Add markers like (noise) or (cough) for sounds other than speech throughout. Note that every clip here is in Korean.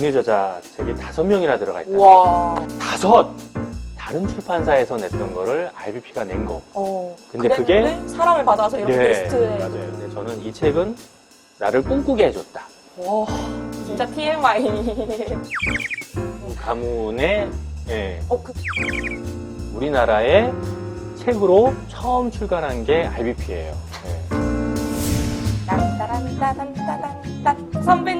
국내 저자 책이 다섯 명이나 들어가 있다. 와. 다섯! 다른 출판사에서 냈던 거를 RBP가 낸 거. 어. 근데 그랬는데 사랑을 받아서 이렇게 리스트에. 맞아요. 근데 저는 이 책은 나를 꿈꾸게 해줬다. 와. 진짜 TMI. 가문의 예, 어, 그, 우리나라의 책으로 처음 출간한 게 RBP예요. 딴따란따단따단따. 선배님.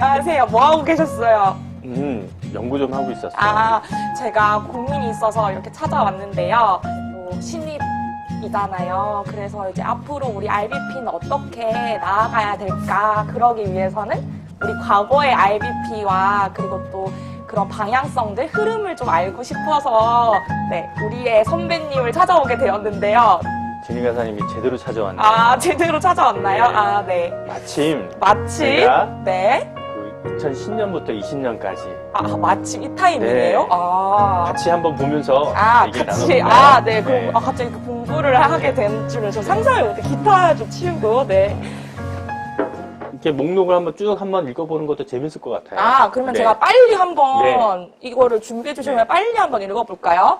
안녕하세요. 뭐 하고 계셨어요? 음, 연구 좀 하고 있었어요. 아, 제가 고민이 있어서 이렇게 찾아왔는데요. 또 신입이잖아요. 그래서 이제 앞으로 우리 RBP는 어떻게 나아가야 될까? 그러기 위해서는 우리 과거의 RBP와 그리고 또 그런 방향성들, 흐름을 좀 알고 싶어서 네, 우리의 선배님을 찾아오게 되었는데요. 진희 가사님이 제대로 찾아왔네요. 아, 제대로 찾아왔나요? 네. 아, 네. 마침 마침, 제가 네. 그 2010년부터 20년까지 아, 마침 이 타이밍이에요? 네. 아. 같이 한번 보면서 아, 같이. 나눠볼까요? 아, 네. 네. 아, 갑자기 그 공부를 하게 된 줄은 저 상상을 못해. 기타 좀 치우고, 네. 이렇게 목록을 한번 쭉 한번 읽어보는 것도 재밌을 것 같아요. 아, 그러면 네. 제가 빨리 한번 네. 이거를 준비해 주시면 네. 빨리 한번 읽어볼까요?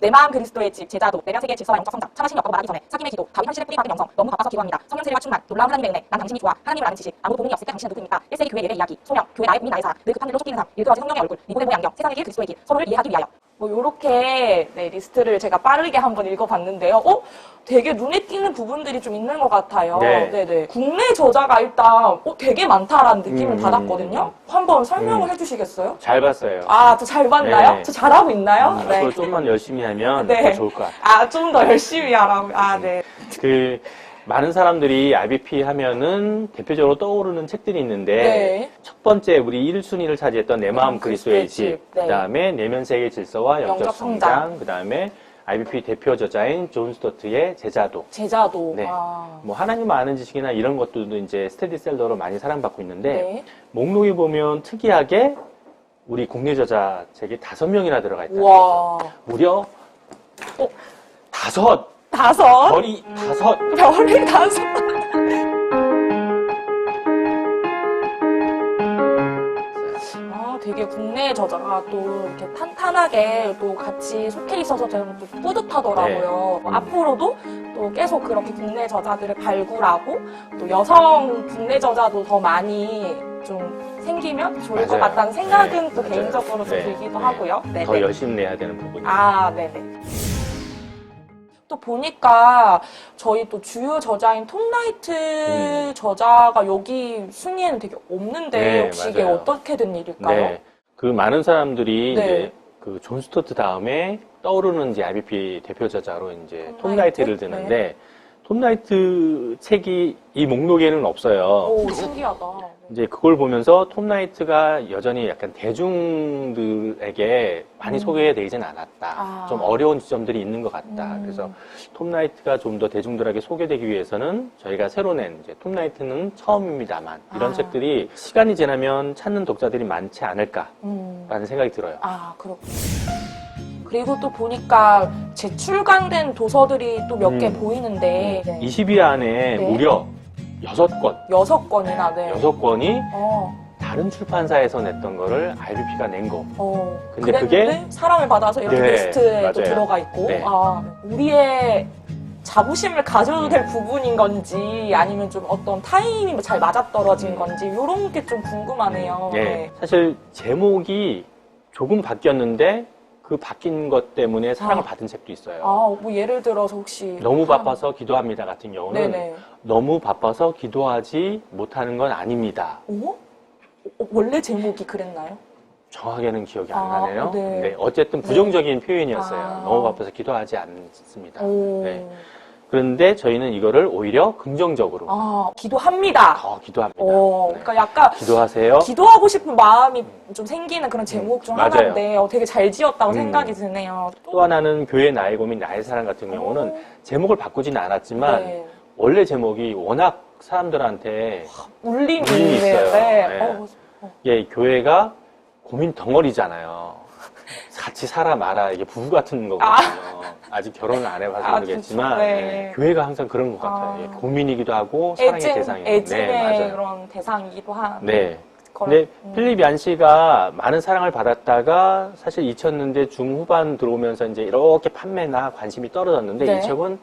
내 마음 그리스도의 집, 제자도, 내면 세계의 질서와 영적 성장, 참하신 역사고 말하기 전에 사김의 기도, 다윗 현실의 뿌리 박은 영성, 너무 바빠서 기도합니다. 성령 세례와 충만, 놀라운 하나님의 은혜, 난 당신이 좋아, 하나님을 아는 지식, 아무도 도움이 없을 때 당신은 누구입니까? 1세기 교회 예배 이야기, 소명, 교회 나의 고민 나의 사랑, 늘 급한 일로 쫓기는 삶, 일도하지 성령의 얼굴, 니고데모의 안경, 세상의 길 그리스도의 길, 서로를 이해하기 위하여. 뭐 요렇게 네, 리스트를 제가 빠르게 한번 읽어봤는데요. 어? 되게 눈에 띄는 부분들이 좀 있는 것 같아요. 네. 네네. 국내 저자가 일단 어, 되게 많다라는 느낌을 음. 받았거든요. 한번 설명을 음. 해주시겠어요? 잘 봤어요. 아, 저 잘 봤나요? 네. 저 잘하고 있나요? 음, 네. 앞으로 좀만 열심히 하면 네. 더 좋을 것 같아요. 아, 좀 더 열심히 하라고. 아, 네. 그 많은 사람들이 RBP 하면은 대표적으로 떠오르는 책들이 있는데 네. 첫 번째 우리 1순위를 차지했던 내 마음 그리스도의 집, 네. 그다음에 내면 세계 질서와 영적 성장, 성장. 그다음에 RBP 대표 저자인 존 스토트의 제자도. 제자도. 네. 아. 뭐 하나님 아는 지식이나 이런 것들도 이제 스테디셀러로 많이 사랑받고 있는데 네. 목록에 보면 특이하게 우리 국내 저자 책이 다섯 명이나 들어가 있다. 와. 무려 어, 다섯 다섯. 별이 다섯 (laughs) 별이 다섯. 국내 저자가 또 이렇게 탄탄하게 또 같이 속해 있어서 저는 또 뿌듯하더라고요. 네. 앞으로도 또 계속 그렇게 국내 저자들을 발굴하고 또 여성 국내 저자도 더 많이 좀 생기면 좋을 것 맞아요. 같다는 생각은 네, 또 맞아요. 개인적으로 좀 네, 들기도 네. 하고요. 네, 더 네. 열심히 내야 되는 부분이. 아, 네네. 또 보니까 저희 또 주요 저자인 톰라이트 음. 저자가 여기 순위에는 되게 없는데 네, 혹시 이게 맞아요. 어떻게 된 일일까요? 네. 그 많은 사람들이 네. 이제 그 존 스토트 다음에 떠오르는 이제 RBP 대표 저자로 이제 톰톰 라이트를 라이트? 드는데 톰 라이트 책이 이 목록에는 없어요. 오, 신기하다. 이제 그걸 보면서 톰 라이트가 여전히 약간 대중들에게 많이 음. 소개되지는 않았다. 아. 좀 어려운 지점들이 있는 것 같다. 음. 그래서 톰 라이트가 좀 더 대중들에게 소개되기 위해서는 저희가 새로 낸 이제 톰 라이트는 처음입니다만 이런 아. 책들이 시간이 지나면 찾는 독자들이 많지 않을까라는 음. 생각이 들어요. 아, 그렇군요. 그리고 또 보니까 재출간된 도서들이 또 몇 개 음. 보이는데 네. 20위 안에 네. 무려 6권, 여섯 건이나 네. 6권이 어, 다른 출판사에서 냈던 거를 RBP가 낸 거. 어. 근데 그랬는데 사랑을 받아서 이렇게 네, 리스트에 또 맞아요. 들어가 있고 네. 아, 우리의 자부심을 가져도 될 음. 부분인 건지 아니면 좀 어떤 타이밍이 잘 맞아떨어진 음. 건지 이런 게 좀 궁금하네요. 네. 사실 제목이 조금 바뀌었는데 그 바뀐 것 때문에 사랑을 아. 받은 책도 있어요. 아, 뭐 예를 들어서 혹시 너무 바빠서 기도합니다 같은 경우는 네네. 너무 바빠서 기도하지 못하는 건 아닙니다. 어? 어, 원래 제목이 그랬나요? 정확하게는 기억이 아, 안 나네요. 네. 네, 어쨌든 부정적인 표현이었어요. 아. 너무 바빠서 기도하지 않습니다. 오. 네. 그런데 저희는 이거를 오히려 긍정적으로 아, 기도합니다. 더 기도합니다. 어, 네. 그러니까 약간 기도하세요. 기도하고 싶은 마음이 좀 생기는 그런 제목 중 음, 맞아요. 하나인데 어, 되게 잘 지었다고 음. 생각이 드네요. 또 하나는 교회 나의 고민 나의 사랑 같은 경우는 제목을 바꾸지는 않았지만 네. 원래 제목이 워낙 사람들한테 울림이 울림이 있네요. 있어요. 네. 네. 어, 이게 교회가 고민 덩어리잖아요. 같이 살아 말아 이게 부부 같은 거거든요. 아. (laughs) 직 결혼을 안 해봐서 아, 모르겠지만 진짜? 네. 예, 교회가 항상 그런 것 같아요. 아. 예, 고민이기도 하고 사랑의 애증, 대상이에요. 애증의 네, 맞아요. 그런 대상이기도 한. 네. 걸- 근데 음. 필립 얀 씨가 많은 사랑을 받았다가 사실 2000년대 중후반 들어오면서 이제 이렇게 판매나 관심이 떨어졌는데 네. 이 책은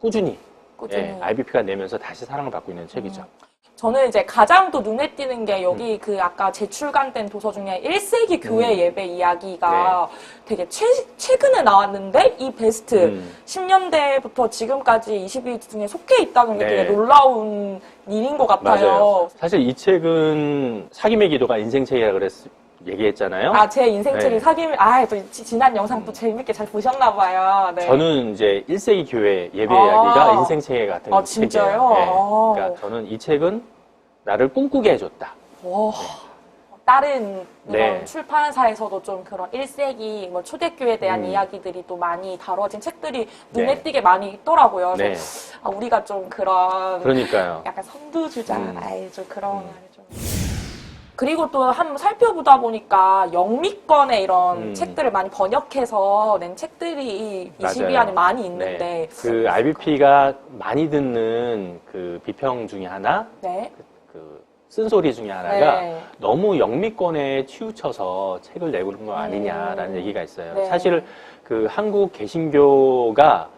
꾸준히, 꾸준히. 예, IBP가 내면서 다시 사랑을 받고 있는 책이죠. 저는 이제 가장 또 눈에 띄는 게 여기 그 아까 재출간된 도서 중에 1세기 교회 음. 예배 이야기가 되게 최, 최근에 나왔는데 이 베스트 음. 10년대부터 지금까지 20위 중에 속해 있다는 게 네. 되게 놀라운 일인 것 같아요. 맞아요. 사실 이 책은 사김의 기도가 인생책이라 그랬 얘기했잖아요. 아, 제 인생책이 네. 사김, 아, 또 지- 지난 영상 또 재밌게 잘 보셨나봐요. 네. 저는 이제 1세기 교회 예배 아. 이야기가 인생책 같은 아, 진짜요? 책이에요. 네. 아. 그러니까 저는 이 책은 나를 꿈꾸게 해줬다. 와. 다른 이런 네. 출판사에서도 좀 그런 1세기 뭐 초대교회에 대한 음. 이야기들이 또 많이 다뤄진 책들이 눈에 네. 띄게 많이 있더라고요. 네. 그래서 아, 우리가 좀 그런 그러니까요. 약간 선두주자, 음. 아이 좀 그런 음. 좀. 그리고 또 한번 살펴보다 보니까 영미권의 이런 음. 책들을 많이 번역해서 낸 책들이 맞아요. 20위 안에 많이 있는데. 네. 그 IBP가 많이 듣는 그 비평 중에 하나, 네. 그 쓴소리 중에 하나가 네. 너무 영미권에 치우쳐서 책을 내고 있는 거 아니냐라는 음. 얘기가 있어요. 네. 사실 그 한국 개신교가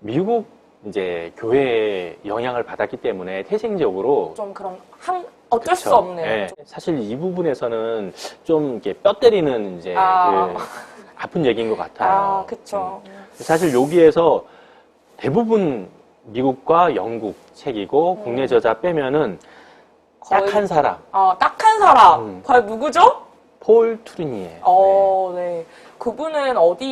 미국 이제 교회의 영향을 받았기 때문에 태생적으로 좀 그런 한 어쩔 수 그쵸. 없네요. 예. 좀. 사실 이 부분에서는 좀 이렇게 뼈 때리는 이제 아. 그 아픈 얘기인 것 같아요. 아, 그쵸. 음. 사실 여기에서 대부분 미국과 영국 책이고 음. 국내 저자 빼면은 거의- 딱한 사람 아, 딱한 사람. 음. 과연 누구죠? 폴 투리니에요. 어, 네. 그분은 어디?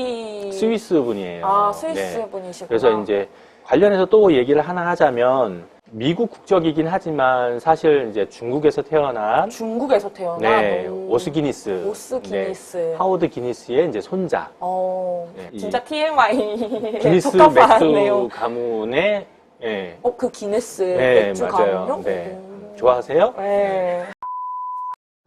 네. 스위스 분이에요. 아, 스위스 네. 분이시구나. 그래서 이제 관련해서 또 얘기를 하나 하자면 미국 국적이긴 하지만 사실 이제 중국에서 태어난 중국에서 태어난 네, 오. 오스 기니스. 오스 네, 기니스. 하워드 기니스의 이제 손자. 어, 네, 이 진짜 TMI. 기니스 (laughs) 맥주. 가문의 예. 어, 그 기네스 네, 맥주 맞아요. 가문요? 네. 오. 좋아하세요? 네.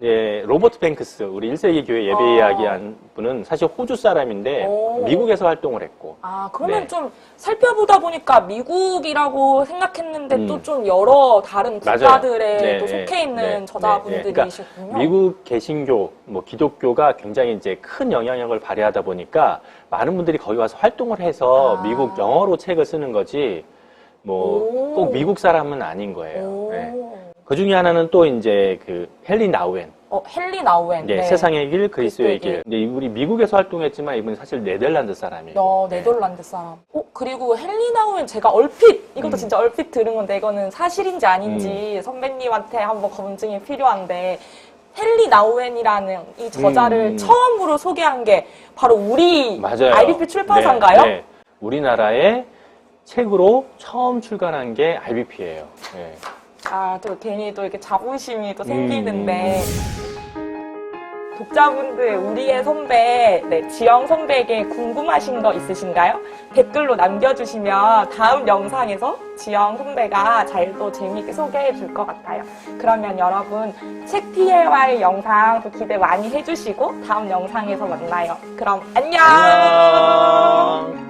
예, 로버트 뱅크스, 우리 1세기 교회 예배 어. 이야기한 분은 사실 호주 사람인데 오. 미국에서 활동을 했고. 아, 그러면 네. 좀 살펴보다 보니까 미국이라고 생각했는데 음. 또 좀 여러 다른 맞아요. 국가들에 네, 또 네, 속해 있는 네, 네, 저자분들이시군요. 미국 개신교, 뭐 기독교가 굉장히 이제 큰 영향력을 발휘하다 보니까 많은 분들이 거기 와서 활동을 해서 아. 미국 영어로 책을 쓰는 거지 뭐 오. 꼭 미국 사람은 아닌 거예요. 오. 네. 그 중에 하나는 또 이제 그 헨리 나우엔, 어, 헨리 나우엔. 예, 네. 세상의 길, 그리스도의 길. 근데 우리 미국에서 활동했지만 이분이 사실 네덜란드 사람이에요. 어, 네. 네덜란드 사람. 어, 그리고 헨리 나우엔 제가 얼핏, 이것도 음. 진짜 얼핏 들은 건데 이거는 사실인지 아닌지 선배님한테 한번 검증이 필요한데 헨리 나우엔이라는 이 저자를 음. 처음으로 소개한 게 바로 우리 맞아요. IBP 출판사인가요? 네, 네. 우리나라의 책으로 처음 출간한 게 IBP예요. 네. 아, 또 괜히 또 이렇게 자부심이 또 생기는데. 음. 독자분들, 우리의 선배, 네, 지영 선배에게 궁금하신 거 있으신가요? 댓글로 남겨주시면 다음 영상에서 지영 선배가 잘 또 재미있게 소개해 줄 것 같아요. 그러면 여러분, 책 TLY 영상도 기대 많이 해주시고, 다음 영상에서 만나요. 그럼 안녕! 안녕.